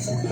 Happy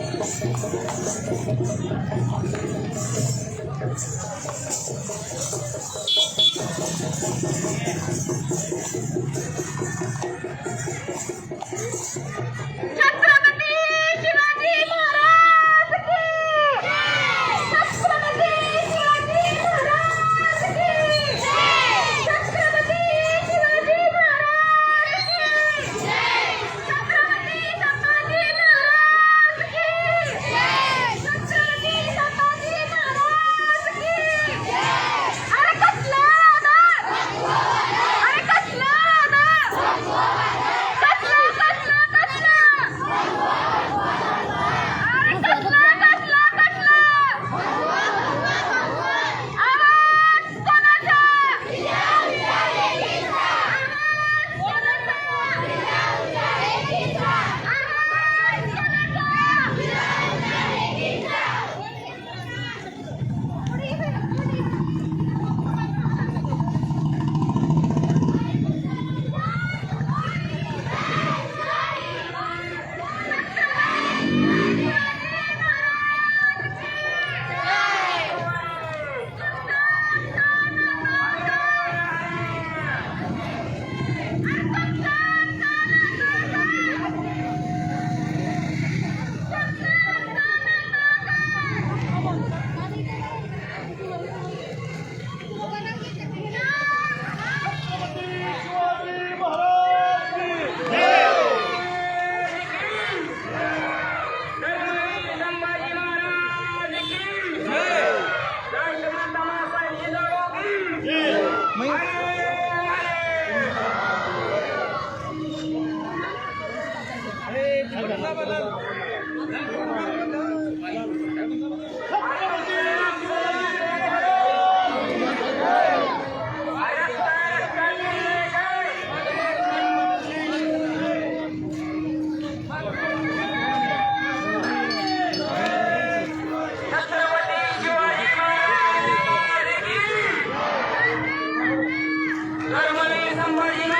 Allah'ın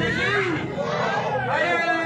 Hayır! Hayır!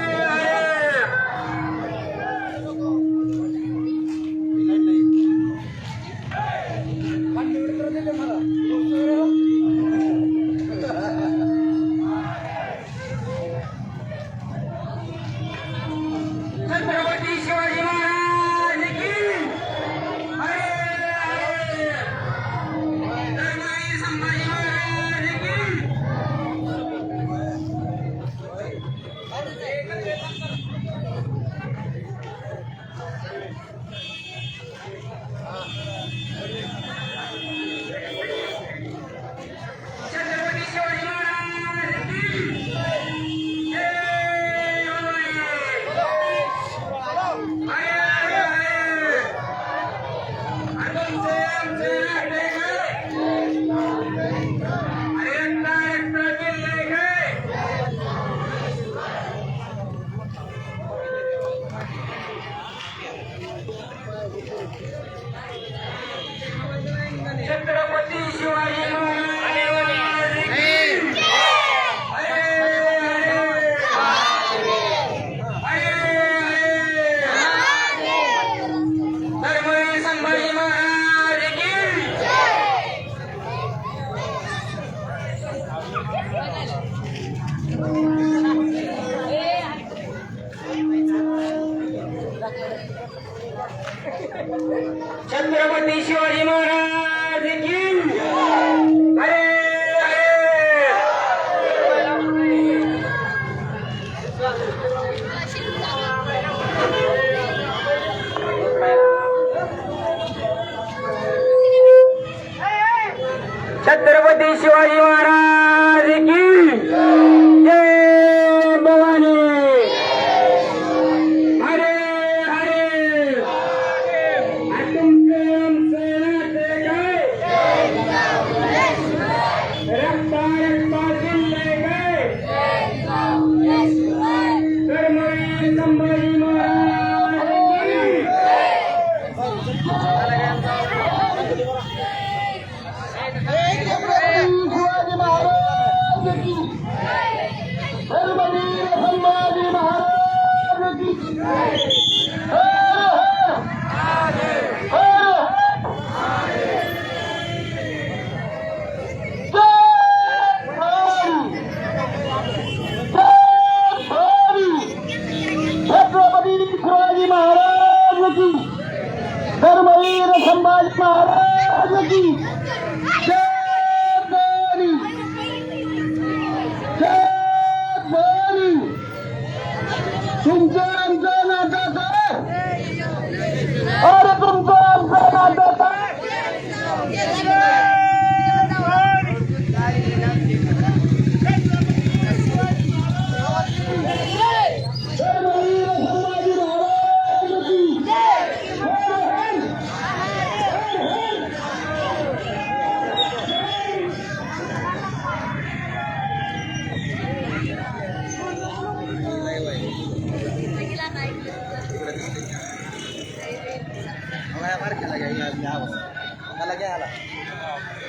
तुमच्या आमच्या नात्यात आहे अरे तुमच्या आमच्या नात्यात आहे Amen.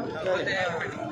Okay. okay.